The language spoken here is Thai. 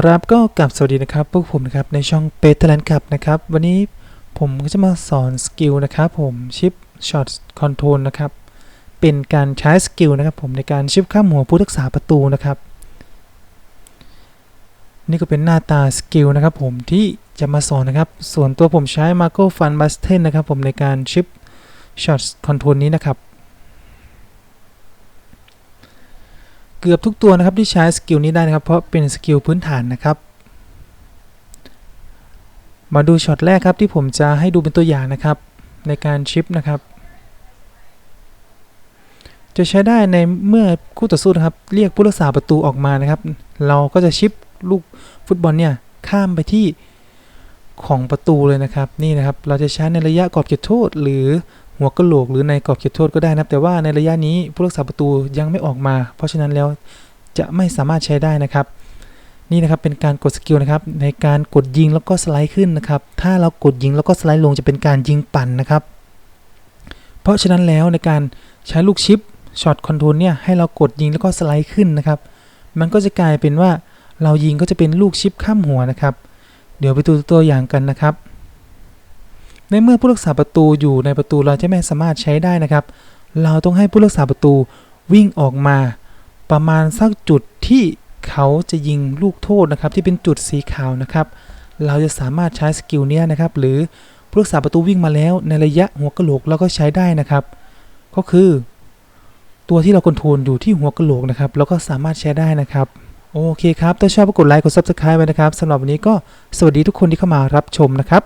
ครับก็กลับสวัสดีนะครับพวกผมนะครับในช่องเปเตอร์แลนด์ับนะครับ วันนี้ผมก็จะมาสอนสกิลนะครับผมชิปช็อตคอนโทรลนะครับ เป็นการใช้สกิลนะครับผมในการชิปข้ามหัวผู้รักษาประตูนะครับ นี่ก็เป็นหน้าตาสกิลนะครับผมที่จะมาสอนนะครับ ส่วนตัวผมใช้ Marco Fun b u s t e n นะครับผมในการชิปช็อตคอนโทรลนี้นะครับ เกือบทุกตัวนะครับที่ใช้สกิลนี้ได้นะครับเพราะเป็นสกิลพื้นฐานนะครับมาดูช็อตแรกครับที่ผมจะให้ดูเป็นตัวอย่างนะครับ ในการชิปนะครับ จะใช้ได้ในเมื่อคู่ต่อสู้นะครับเรียกผู้รักษาประตูออกมานะครับ เราก็จะชิปลูกฟุตบอลเนี่ยข้ามไปที่ของประตูเลยนะครับ นี่นะครับเราจะใช้ในระยะกรอบเขตโทษ หรือ หัวกะโหลกหรือในกรอบเขตโทษก็ได้นะครับแต่ว่าในระยะนี้ผู้รักษาประตูยังไม่ออกมา เพราะฉะนั้นแล้วจะไม่สามารถใช้ได้นะครับ นี่นะครับเป็นการกดสกิลนะครับในการกดยิงแล้วก็สไลด์ขึ้นนะครับ ถ้าเรากดยิงแล้วก็สไลด์ลงจะเป็นการยิงปั่นนะครับ เพราะฉะนั้นแล้วในการใช้ลูกชิปช็อตคอนโทรลเนี่ยให้เรากดยิงแล้วก็สไลด์ขึ้นนะครับ มันก็จะกลายเป็นว่าเรายิงก็จะเป็นลูกชิปข้ามหัวนะครับ เดี๋ยวไปดูตัวอย่างกันนะครับ ในเมื่อผู้รักษาประตูอยู่ในประตูเราจะไม่สามารถใช้ได้นะครับ เราต้องให้ผู้รักษาประตูวิ่งออกมา ประมาณสักจุดที่เขาจะยิงลูกโทษนะครับ ที่เป็นจุดสีขาวนะครับ เราจะสามารถใช้สกิลเนี้ยนะครับ หรือผู้รักษาประตูวิ่งมาแล้วในระยะหัวกะโหลกเราก็ใช้ได้นะครับ ก็คือ ตัวที่เราคอนโทรลอยู่ที่หัวกะโหลกนะครับเราก็สามารถใช้ได้นะครับโอเคครับ ถ้าชอบก็กดไลค์ กด Subscribe ไว้นะครับสำหรับวันนี้ก็สวัสดีทุกคนที่เข้ามารับชมนะครับ